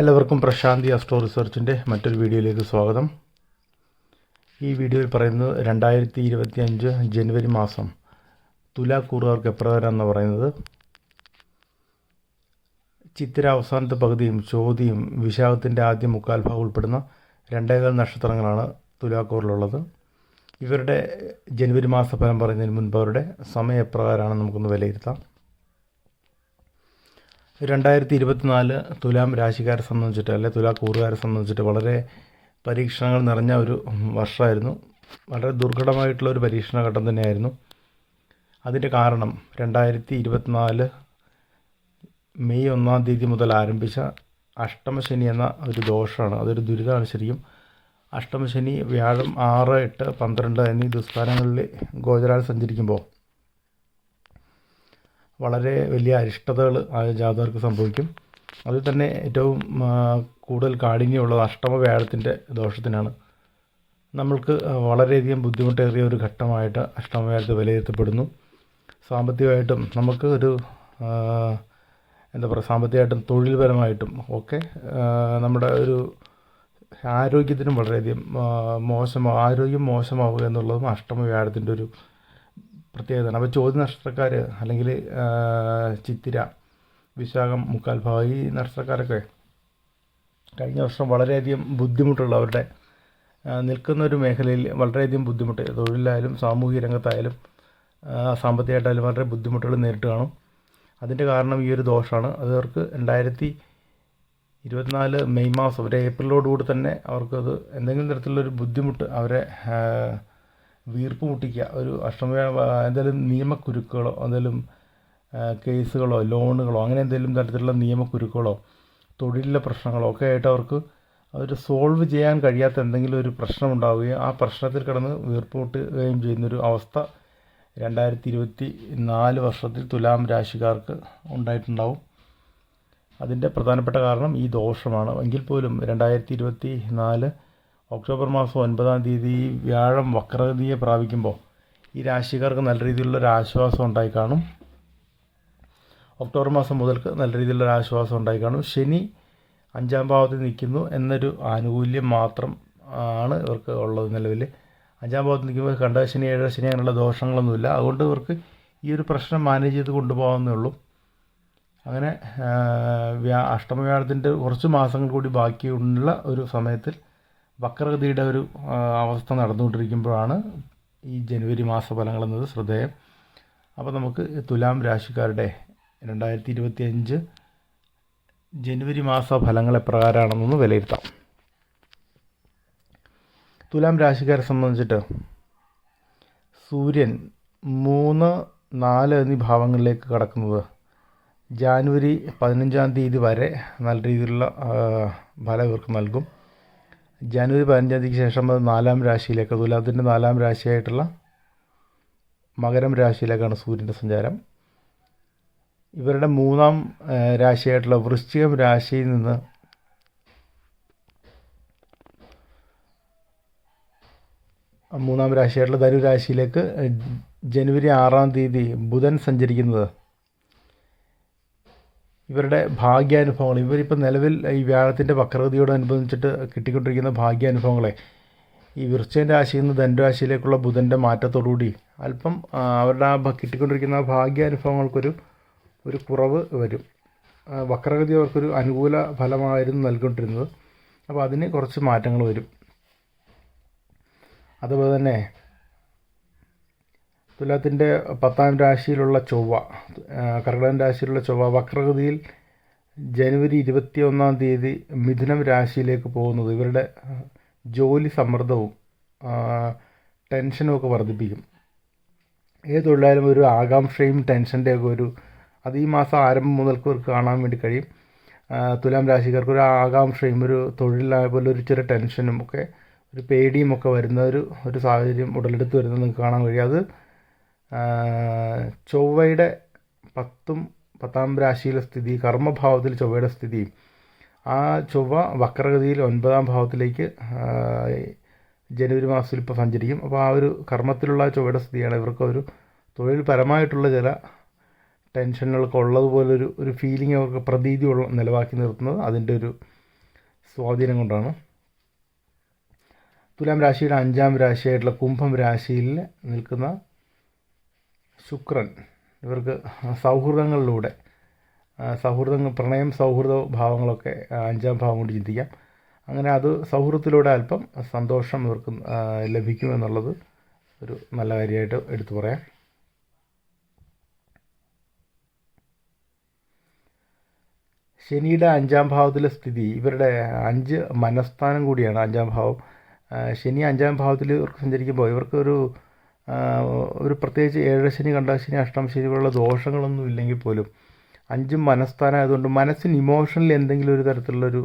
എല്ലാവർക്കും പ്രശാന്തി അസ്ട്രോ റിസർച്ചിന്റെ മറ്റൊരു വീഡിയോയിലേക്ക് സ്വാഗതം. ഈ വീഡിയോയിൽ പറയുന്നത് രണ്ടായിരത്തി ഇരുപത്തി അഞ്ച് ജനുവരി മാസം തുലാക്കൂറുകാർക്ക് എപ്രകാരമെന്ന് പറയുന്നത്. ചിത്തിര അവസാനത്തെ പകുതിയും ചോതിയും വിശാഖത്തിന്റെ ആദ്യ മുക്കാൽ ഭാഗം ഉൾപ്പെടുന്ന രണ്ടേകാൽ നക്ഷത്രങ്ങളാണ് തുലാക്കൂറിലുള്ളത്. ഇവരുടെ ജനുവരി മാസ ഫലം പറയുന്നതിന് മുൻപ് അവരുടെ സമയം എപ്രകാരമാണെന്ന് നമുക്കൊന്ന് വിലയിരുത്താം. രണ്ടായിരത്തി ഇരുപത്തിനാല് തുലാം രാശിക്കാരെ സംബന്ധിച്ചിട്ട് അല്ലെ തുലാ കൂറുകാരെ സംബന്ധിച്ചിട്ട് വളരെ പരീക്ഷണങ്ങൾ നിറഞ്ഞ ഒരു വർഷമായിരുന്നു. വളരെ ദുർഘടമായിട്ടുള്ള ഒരു പരീക്ഷണ ഘട്ടം തന്നെയായിരുന്നു. അതിന്റെ കാരണം രണ്ടായിരത്തി ഇരുപത്തിനാല് മെയ് ഒന്നാം തീയതി മുതൽ ആരംഭിച്ച അഷ്ടമശനി എന്ന ഒരു ദോഷമാണ്. അതൊരു ദുരിതമാണ് ശരിക്കും. അഷ്ടമശനി വ്യാഴം ആറ് എട്ട് പന്ത്രണ്ട് എന്നീ ദുസ്ഥാനങ്ങളിൽ ഗോചരാൽ സഞ്ചരിക്കുമ്പോൾ വളരെ വലിയ അരിഷ്ടതകൾ ജാതകർക്ക് സംഭവിക്കും. അതിൽ തന്നെ ഏറ്റവും കൂടുതൽ കാഠിന്യമുള്ളത് അഷ്ടമ വ്യാഴത്തിന്റെ ദോഷത്തിനാണ്. നമ്മൾക്ക് വളരെയധികം ബുദ്ധിമുട്ടേറിയ ഒരു ഘട്ടമായിട്ട് അഷ്ടമ വ്യാഴത്തെ വിലയിരുത്തപ്പെടുന്നു. സാമ്പത്തികമായിട്ടും നമുക്ക് ഒരു എന്താ പറയുക സാമ്പത്തികമായിട്ടും തൊഴിൽപരമായിട്ടും ഒക്കെ നമ്മുടെ ഒരു ആരോഗ്യത്തിനും വളരെയധികം മോശമാ മോശം ആരോഗ്യം മോശമാവുക എന്നുള്ളതും അഷ്ടമ വ്യാഴത്തിന്റെ ഒരു പ്രത്യേകതയാണ്. അപ്പോൾ ചോദ്യ നക്ഷത്രക്കാർ അല്ലെങ്കിൽ ചിത്തിര വിശാഖം മുക്കാൽ ഭാഗം ഈ നക്ഷത്രക്കാരൊക്കെ കഴിഞ്ഞ വർഷം വളരെയധികം ബുദ്ധിമുട്ടുള്ള അവരുടെ നിൽക്കുന്ന ഒരു മേഖലയിൽ വളരെയധികം ബുദ്ധിമുട്ട്. തൊഴിലായാലും സാമൂഹിക രംഗത്തായാലും സാമ്പത്തികമായിട്ടായാലും വളരെ ബുദ്ധിമുട്ടുകൾ നേരിട്ട് കാണും. അതിന്റെ കാരണം ഈ ഒരു ദോഷമാണ്. അവർക്ക് രണ്ടായിരത്തി ഇരുപത്തിനാല് മെയ് മാസം ഒരു ഏപ്രിലോടുകൂടി തന്നെ അവർക്കത് എന്തെങ്കിലും തരത്തിലുള്ളൊരു ബുദ്ധിമുട്ട് അവരെ വീർപ്പ് മുട്ടിക്കുക. ഒരു അഷ്ടമ എന്തെങ്കിലും നിയമക്കുരുക്കുകളോ എന്തെങ്കിലും കേസുകളോ ലോണുകളോ അങ്ങനെ എന്തെങ്കിലും തരത്തിലുള്ള നിയമക്കുരുക്കുകളോ തൊഴിലിലെ പ്രശ്നങ്ങളോ ഒക്കെ ആയിട്ട് അവർക്ക് അവർ സോൾവ് ചെയ്യാൻ കഴിയാത്ത എന്തെങ്കിലും ഒരു പ്രശ്നം ഉണ്ടാവുകയും ആ പ്രശ്നത്തിൽ കിടന്ന് വീർപ്പ് മുട്ടുകയും ചെയ്യുന്നൊരു അവസ്ഥ രണ്ടായിരത്തി ഇരുപത്തി നാല് വർഷത്തിൽ തുലാം രാശിക്കാർക്ക് ഉണ്ടായിട്ടുണ്ടാവും. അതിന്റെ പ്രധാനപ്പെട്ട കാരണം ഈ ദോഷമാണ്. എങ്കിൽ പോലും രണ്ടായിരത്തി ഇരുപത്തി നാല് ഒക്ടോബർ മാസം ഒൻപതാം തീയതി വ്യാഴം വക്രഗതിയെ പ്രാപിക്കുമ്പോൾ ഈ രാശിക്കാർക്ക് നല്ല രീതിയിലുള്ളൊരു ആശ്വാസം ഉണ്ടായി കാണും. ഒക്ടോബർ മാസം മുതൽക്ക് നല്ല രീതിയിലുള്ളൊരു ആശ്വാസം ഉണ്ടായി കാണും. ശനി അഞ്ചാം ഭാവത്തിൽ നിൽക്കുന്നു എന്നൊരു ആനുകൂല്യം മാത്രം ആണ് ഇവർക്ക് ഉള്ളത് നിലവിൽ അഞ്ചാം ഭാവത്തിൽ നിൽക്കുമ്പോൾ കണ്ട ശനി ഏഴര ശനി അങ്ങനെയുള്ള ദോഷങ്ങളൊന്നുമില്ല. അതുകൊണ്ട് ഇവർക്ക് ഈ ഒരു പ്രശ്നം മാനേജ് ചെയ്ത് കൊണ്ടുപോകാവുന്നേ ഉള്ളൂ. അങ്ങനെ വ്യാ വ്യാ അഷ്ടമവ്യാഴത്തിന്റെ കുറച്ച് മാസങ്ങൾ കൂടി ബാക്കിയുള്ള ഒരു സമയത്തിൽ വക്രഗതിയുടെ ഒരു അവസ്ഥ നടന്നുകൊണ്ടിരിക്കുമ്പോഴാണ് ഈ ജനുവരി മാസ ഫലങ്ങൾ എന്നത് ശ്രദ്ധേയം. അപ്പോൾ നമുക്ക് തുലാം രാശിക്കാരുടെ രണ്ടായിരത്തി ഇരുപത്തി അഞ്ച് ജനുവരി മാസ ഫലങ്ങൾ എപ്രകാരമാണെന്നൊന്ന് വിലയിരുത്താം. തുലാം രാശിക്കാരെ സംബന്ധിച്ചിട്ട് സൂര്യൻ മൂന്ന് നാല് എന്നീ ഭാവങ്ങളിലേക്ക് കടക്കുന്നത് ജാനുവരി പതിനഞ്ചാം തീയതി വരെ നല്ല രീതിയിലുള്ള ഫലം ഇവർക്ക് നൽകും. ജാനുവരി പതിനഞ്ചാം തീയതിക്ക് ശേഷം അത് നാലാം രാശിയിലേക്ക് തുലാത്തിന്റെ നാലാം രാശിയായിട്ടുള്ള മകരം രാശിയിലേക്കാണ് സൂര്യന്റെ സഞ്ചാരം. ഇവരുടെ മൂന്നാം രാശിയായിട്ടുള്ള വൃശ്ചികം രാശിയിൽ നിന്ന് മൂന്നാം രാശിയായിട്ടുള്ള ധനുരാശിയിലേക്ക് ജനുവരി ആറാം തീയതി ബുധൻ സഞ്ചരിക്കുന്നത് ഇവരുടെ ഭാഗ്യാനുഭവങ്ങൾ ഇവരിപ്പോൾ നിലവിൽ ഈ വ്യാഴത്തിന്റെ വക്രതയോടനുബന്ധിച്ചിട്ട് കിട്ടിക്കൊണ്ടിരിക്കുന്ന ഭാഗ്യാനുഭവങ്ങളെ ഈ വൃശ്ചിക രാശിയിൽ നിന്ന് ധനുരാശിയിലേക്കുള്ള ബുധന്റെ മാറ്റത്തോടുകൂടി അല്പം അവരുടെ ആ കിട്ടിക്കൊണ്ടിരിക്കുന്ന ഭാഗ്യാനുഭവങ്ങൾക്കൊരു ഒരു കുറവ് വരും. വക്രഗതി അവർക്കൊരു അനുകൂല ഫലമായിരുന്നു നൽകിക്കൊണ്ടിരുന്നത്. അപ്പോൾ അതിന് കുറച്ച് മാറ്റങ്ങൾ വരും. അതുപോലെ തന്നെ തുലാത്തിന്റെ പത്താം രാശിയിലുള്ള ചൊവ്വ കർക്കിടകൻ രാശിയിലുള്ള ചൊവ്വ വക്രഗതിയിൽ ജനുവരി ഇരുപത്തി ഒന്നാം തീയതി മിഥുനം രാശിയിലേക്ക് പോകുന്നത് ഇവരുടെ ജോലി സമ്മർദ്ദവും ടെൻഷനും ഒക്കെ വർദ്ധിപ്പിക്കും. ഏത് തൊഴിലായാലും ഒരു ആകാംക്ഷയും ടെൻഷന്റെയൊക്കെ ഒരു അത് ഈ മാസം ആരംഭം മുതൽക്ക് ഇവർക്ക് കാണാൻ വേണ്ടി കഴിയും. തുലാം രാശിക്കാർക്ക് ഒരു ആകാംക്ഷയും ഒരു തൊഴിലായ പോലെ ഒരു ചെറിയ ടെൻഷനും ഒക്കെ ഒരു പേടിയും ഒക്കെ വരുന്ന ഒരു ഒരു സാഹചര്യം ഉടലെടുത്ത് വരുന്നത് നിങ്ങൾക്ക് കാണാൻ കഴിയും. അത് ചൊവ്വയുടെ പത്തും പത്താം രാശിയിലെ സ്ഥിതി കർമ്മഭാവത്തിൽ ചൊവ്വയുടെ സ്ഥിതി. ആ ചൊവ്വ വക്രഗതിയിൽ ഒൻപതാം ഭാവത്തിലേക്ക് ജനുവരി മാസത്തിൽ ഇപ്പോൾ സഞ്ചരിക്കും. അപ്പോൾ ആ ഒരു കർമ്മത്തിലുള്ള ചൊവ്വയുടെ സ്ഥിതിയാണ്. ഇവർക്ക് ഒരു തൊഴിൽപരമായിട്ടുള്ള ചില ടെൻഷനുകളൊക്കെ ഉള്ളതുപോലൊരു ഒരു ഫീലിംഗ് അവർക്ക് പ്രതീതി ഉള്ള നിലവാക്കി നിർത്തുന്നത് അതിന്റെ ഒരു സ്വാധീനം കൊണ്ടാണ്. തുലാം രാശിയുടെ അഞ്ചാം രാശിയായിട്ടുള്ള കുംഭം രാശിയിൽ നിൽക്കുന്ന ശുക്രൻ. ഇവർക്ക് സൗഹൃദങ്ങളിലൂടെ സൗഹൃദങ്ങൾ പ്രണയം സൗഹൃദ ഭാവങ്ങളൊക്കെ അഞ്ചാം ഭാവം കൊണ്ട് ചിന്തിക്കാം. അങ്ങനെ അത് സൗഹൃദത്തിലൂടെ അല്പം സന്തോഷം ഇവർക്ക് ലഭിക്കുമെന്നുള്ളത് ഒരു നല്ല കാര്യമായിട്ട് എടുത്തു പറയാം. ശനിയുടെ അഞ്ചാം ഭാവത്തിലെ സ്ഥിതി ഇവരുടെ അഞ്ച് മനസ്ഥാനം കൂടിയാണ് അഞ്ചാം ഭാവം. ശനി അഞ്ചാം ഭാവത്തിൽ ഇവർക്ക് സഞ്ചരിക്കുമ്പോൾ ഇവർക്കൊരു ഒരു പ്രത്യേകിച്ച് ഏഴ് ശനി കണ്ട ശനി അഷ്ടമ ശനി പോലുള്ള ദോഷങ്ങളൊന്നും ഇല്ലെങ്കിൽ പോലും അഞ്ചും മനസ്ഥാനം ആയതുകൊണ്ട് മനസ്സിന് ഇമോഷണലി എന്തെങ്കിലും ഒരു തരത്തിലുള്ളൊരു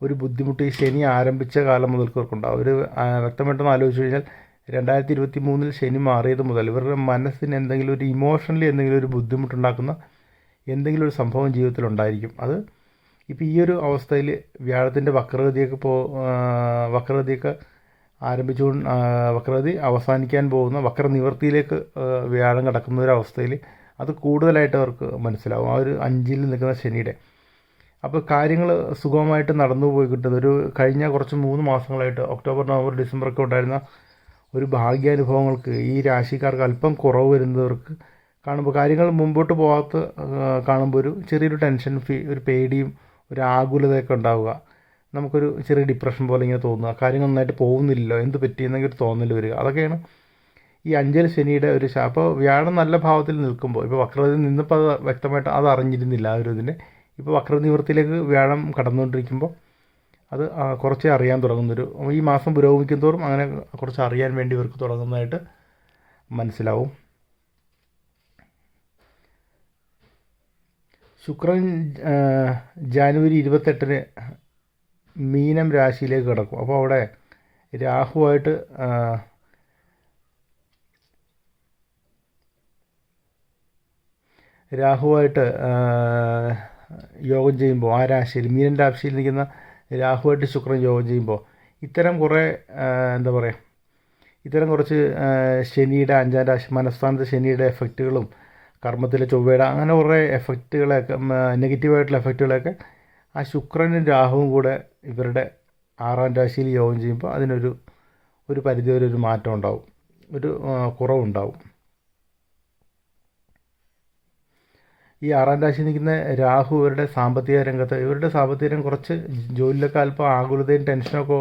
ഒരു ബുദ്ധിമുട്ട് ഈ ശനി ആരംഭിച്ച കാലം മുതൽക്ക് ഇവർക്കുണ്ടാവും ആ, വ്യക്തമായിട്ടൊന്ന് ആലോചിച്ച് കഴിഞ്ഞാൽ രണ്ടായിരത്തി ഇരുപത്തി മൂന്നിൽ ശനി മാറിയത് മുതൽ ഇവരുടെ മനസ്സിന് എന്തെങ്കിലും ഒരു ഇമോഷണലി എന്തെങ്കിലും ഒരു ബുദ്ധിമുട്ടുണ്ടാക്കുന്ന എന്തെങ്കിലും ഒരു സംഭവം ജീവിതത്തിൽ ഉണ്ടായിരിക്കും അത് ഇപ്പോൾ ഈ ഒരു അവസ്ഥയിൽ വ്യാഴത്തിന്റെ വക്രഗതിയൊക്കെ പോ വക്രഗതിയൊക്കെ ആരംഭിച്ചുകൊണ്ട് വക്രഗതി അവസാനിക്കാൻ പോകുന്ന വക്രനിവർത്തിയിലേക്ക് വ്യാഴം കിടക്കുന്ന ഒരു അവസ്ഥയിൽ അത് കൂടുതലായിട്ട് അവർക്ക് മനസ്സിലാവും. ആ ഒരു അഞ്ചിൽ നിൽക്കുന്ന ശനിയുടെ. അപ്പോൾ കാര്യങ്ങൾ സുഗമമായിട്ട് നടന്നു പോയി കിട്ടുന്നത്. ഒരു കഴിഞ്ഞ കുറച്ച് മൂന്ന് മാസങ്ങളായിട്ട് ഒക്ടോബർ നവംബർ ഡിസംബർ ഒക്കെ ഉണ്ടായിരുന്ന ഒരു ഭാഗ്യാനുഭവങ്ങൾക്ക് ഈ രാശിക്കാർക്ക് അല്പം കുറവ് വരുന്നവർക്ക് കാണുമ്പോൾ കാര്യങ്ങൾ മുമ്പോട്ട് പോകാത്ത കാണുമ്പോൾ ഒരു ചെറിയൊരു ടെൻഷൻ ഫീ ഒരു പേടിയും ഒരു ആകുലതയൊക്കെ ഉണ്ടാവുക. നമുക്കൊരു ചെറിയ ഡിപ്രഷൻ പോലെ ഇങ്ങനെ തോന്നുക കാര്യങ്ങൾ നന്നായിട്ട് പോകുന്നില്ലല്ലോ. എന്ത് പറ്റി എന്നൊക്കെ ഒരു തോന്നൽ വരിക. അതൊക്കെയാണ് ഈ അഞ്ചൽ ശനിയുടെ ഒരു അപ്പോൾ വ്യാഴം നല്ല ഭാവത്തിൽ നിൽക്കുമ്പോൾ ഇപ്പോൾ വക്രതയിൽ നിന്നപ്പോൾ അത് വ്യക്തമായിട്ട് അത് അറിഞ്ഞിരുന്നില്ല ആ ഒരു ഇതിനെ. ഇപ്പോൾ വക്രനിവൃത്തിയിലേക്ക് വ്യാഴം കടന്നുകൊണ്ടിരിക്കുമ്പോൾ അത് കുറച്ചേ അറിയാൻ തുടങ്ങുന്നൊരു ഈ മാസം പുരോഗമിക്കും തോറും അങ്ങനെ കുറച്ച് അറിയാൻ വേണ്ടി ഇവർക്ക് തുടങ്ങുന്നതായിട്ട് മനസ്സിലാവും. ശുക്രൻ ജാനുവരി ഇരുപത്തെട്ടിന് മീനം രാശിയിലേക്ക് കിടക്കും. അപ്പോൾ അവിടെ രാഹുവായിട്ട് രാഹുവായിട്ട് യോഗം ചെയ്യുമ്പോൾ ആ രാശിയിൽ മീനൻ രാശിയിൽ നിൽക്കുന്ന രാഹുവായിട്ട് ശുക്രൻ യോഗം ചെയ്യുമ്പോൾ ഇത്തരം കുറേ എന്താ പറയുക ഇത്തരം കുറച്ച് ശനിയുടെ അഞ്ചാം രാശി മനസ്ഥാനത്ത് ശനിയുടെ എഫക്റ്റുകളും കർമ്മത്തിലെ ചൊവ്വയുടെ അങ്ങനെ കുറേ എഫക്റ്റുകളെയൊക്കെ നെഗറ്റീവായിട്ടുള്ള എഫക്റ്റുകളെയൊക്കെ ആ ശുക്രനും രാഹുവും കൂടെ ഇവരുടെ ആറാം രാശിയിൽ യോഗം ചെയ്യുമ്പോൾ അതിനൊരു ഒരു പരിധി വരെ ഒരു മാറ്റം ഉണ്ടാവും. ഒരു കുറവുണ്ടാവും. ഈ ആറാം രാശി നിൽക്കുന്ന രാഹു ഇവരുടെ സാമ്പത്തിക രംഗത്ത് ഇവരുടെ സാമ്പത്തിക രംഗം കുറച്ച് ജോലിയിലൊക്കെ അല്പം ആകുലതയും ടെൻഷനൊക്കെ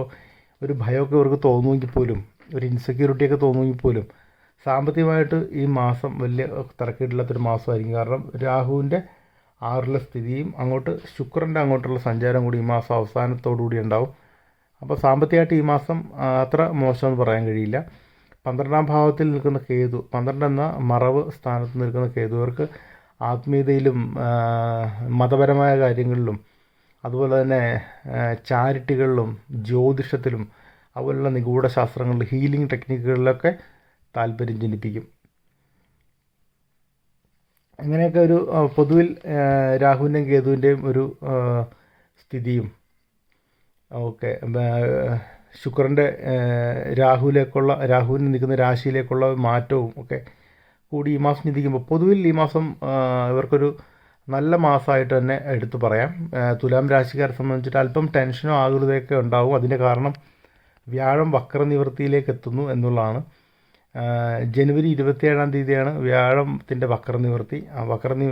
ഒരു ഭയമൊക്കെ ഇവർക്ക് തോന്നുമെങ്കിൽ പോലും ഒരു ഇൻസെക്യൂരിറ്റിയൊക്കെ തോന്നുമെങ്കിൽ പോലും സാമ്പത്തികമായിട്ട് ഈ മാസം വലിയ തിരക്കിട്ടില്ലാത്തൊരു മാസമായിരിക്കും. കാരണം രാഹുവിന്റെ ആറിലെ സ്ഥിതിയും അങ്ങോട്ട് ശുക്രന്റെ അങ്ങോട്ടുള്ള സഞ്ചാരം കൂടി ഈ മാസം അവസാനത്തോടു കൂടി ഉണ്ടാവും. അപ്പോൾ സാമ്പത്തികമായിട്ട് ഈ മാസം അത്ര മോശമെന്ന് പറയാൻ കഴിയില്ല. പന്ത്രണ്ടാം ഭാവത്തിൽ നിൽക്കുന്ന കേതു പന്ത്രണ്ട് എന്ന മറവ് സ്ഥാനത്ത് നിൽക്കുന്ന കേതു അവർക്ക് ആത്മീയതയിലും മതപരമായ കാര്യങ്ങളിലും അതുപോലെ തന്നെ ചാരിറ്റികളിലും ജ്യോതിഷത്തിലും അതുപോലുള്ള നിഗൂഢ ശാസ്ത്രങ്ങളിൽ ഹീലിംഗ് ടെക്നിക്കുകളിലൊക്കെ താല്പര്യം ജനിപ്പിക്കും. അങ്ങനെയൊക്കെ ഒരു പൊതുവിൽ രാഹുവിന്റെയും കേതുവിന്റെയും ഒരു സ്ഥിതിയും. ഓക്കെ. ശുക്രന്റെ രാഹുവിലേക്കുള്ള രാഹുവിന് നിൽക്കുന്ന രാശിയിലേക്കുള്ള മാറ്റവും ഒക്കെ കൂടി ഈ മാസം ചിന്തിക്കുമ്പോൾ പൊതുവിൽ ഈ മാസം ഇവർക്കൊരു നല്ല മാസമായിട്ട് തന്നെ എടുത്തു പറയാം. തുലാം രാശിക്കാരെ സംബന്ധിച്ചിട്ട് അല്പം ടെൻഷനോ ആകുലതയൊക്കെ ഉണ്ടാവും. അതിന്റെ കാരണം വ്യാഴം വക്രനിവൃത്തിയിലേക്ക് എത്തുന്നു എന്നുള്ളതാണ്. ജനുവരി ഇരുപത്തിയേഴാം തീയതിയാണ് വ്യാഴത്തിന്റെ വക്രനിവൃത്തി ആ വക്രനി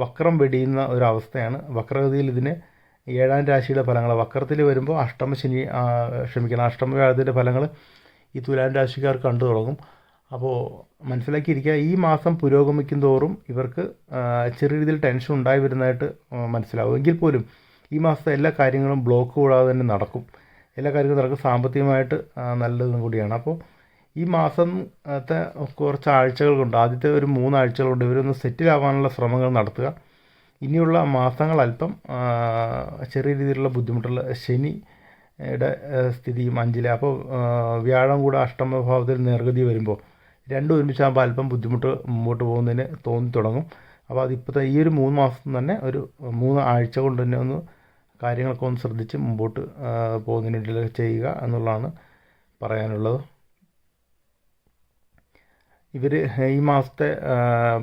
വക്രം വെടിയുന്ന ഒരവസ്ഥയാണ്. വക്രഗതിയിൽ ഇതിന് ഏഴാം രാശിയുടെ ഫലങ്ങൾ. വക്രത്തിൽ വരുമ്പോൾ അഷ്ടമ ശനി ക്ഷമിക്കണം അഷ്ടമ വ്യാഴത്തിന്റെ ഫലങ്ങൾ ഈ തുലാം രാശിക്കാർ കണ്ടു തുടങ്ങും. അപ്പോൾ മനസ്സിലാക്കിയിരിക്കുക ഈ മാസം പുരോഗമിക്കും തോറും ഇവർക്ക് ചെറിയ രീതിയിൽ ടെൻഷൻ ഉണ്ടായി വരുന്നതായിട്ട് മനസ്സിലാവും. എങ്കിൽ പോലും ഈ മാസത്തെ എല്ലാ കാര്യങ്ങളും ബ്ലോക്ക് കൂടാതെ തന്നെ നടക്കും. എല്ലാ കാര്യങ്ങളും നടക്കും. സാമ്പത്തികമായിട്ട് നല്ലതും കൂടിയാണ്. അപ്പോൾ ഈ മാസം ത്തെ കുറച്ച് ആഴ്ചകൾ കൊണ്ട് ആദ്യത്തെ ഒരു മൂന്നാഴ്ചകൾ കൊണ്ട് ഇവരൊന്ന് സെറ്റിലാവാനുള്ള ശ്രമങ്ങൾ നടത്തുക. ഇനിയുള്ള മാസങ്ങൾ അല്പം ചെറിയ രീതിയിലുള്ള ബുദ്ധിമുട്ടുള്ള ശനിയുടെ സ്ഥിതിയും അഞ്ചിലെ. അപ്പോൾ വ്യാഴം കൂടെ അഷ്ടമഭാവത്തിൽ നേർഗതി വരുമ്പോൾ രണ്ടും ഒരുമിച്ചാകുമ്പോൾ അല്പം ബുദ്ധിമുട്ട് മുമ്പോട്ട് പോകുന്നതിന് തോന്നി തുടങ്ങും. അപ്പോൾ അതിപ്പോഴത്തെ ഈ ഒരു മൂന്ന് മാസം തന്നെ ഒരു മൂന്ന് ആഴ്ച കൊണ്ട് തന്നെ ഒന്ന് കാര്യങ്ങളൊക്കെ ഒന്ന് ശ്രദ്ധിച്ച് മുമ്പോട്ട് പോകുന്നതിന് വേണ്ടി ചെയ്യുക എന്നുള്ളതാണ് പറയാനുള്ളത്. ഇവർ ഈ മാസത്തെ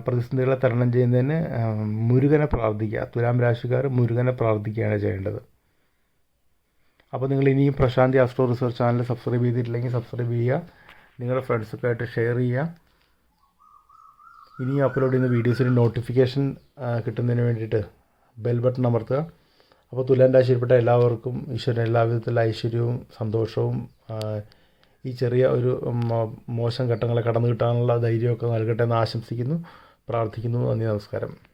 പ്രതിസന്ധികളെ തരണം ചെയ്യുന്നതിന് മുരുകനെ പ്രാർത്ഥിക്കുക. തുലാം രാശിക്കാർ മുരുകനെ പ്രാർത്ഥിക്കുകയാണ് ചെയ്യേണ്ടത്. അപ്പോൾ നിങ്ങൾ ഇനിയും Prashanti astro research channel subscribe ചെയ്തിട്ടില്ലെങ്കിൽ സബ്സ്ക്രൈബ് ചെയ്യുക. നിങ്ങളുടെ ഫ്രണ്ട്സൊക്കെ ആയിട്ട് ഷെയർ ചെയ്യുക. ഇനിയും അപ്ലോഡ് ചെയ്യുന്ന വീഡിയോസിന് നോട്ടിഫിക്കേഷൻ കിട്ടുന്നതിന് വേണ്ടിയിട്ട് ബെൽ ബട്ടൺ അമർത്തുക. അപ്പോൾ തുലാൻ രാശിയിൽപ്പെട്ട എല്ലാവർക്കും ഈശ്വരൻ എല്ലാവിധത്തിലുള്ള ഐശ്വര്യവും സന്തോഷവും ഈ ചെറിയ ഒരു മോശം ഘട്ടങ്ങളെ കടന്നു കിട്ടാനുള്ള ധൈര്യമൊക്കെ നൽകട്ടെ എന്ന് ആശംസിക്കുന്നു. പ്രാർത്ഥിക്കുന്നു. നന്ദി നമസ്കാരം.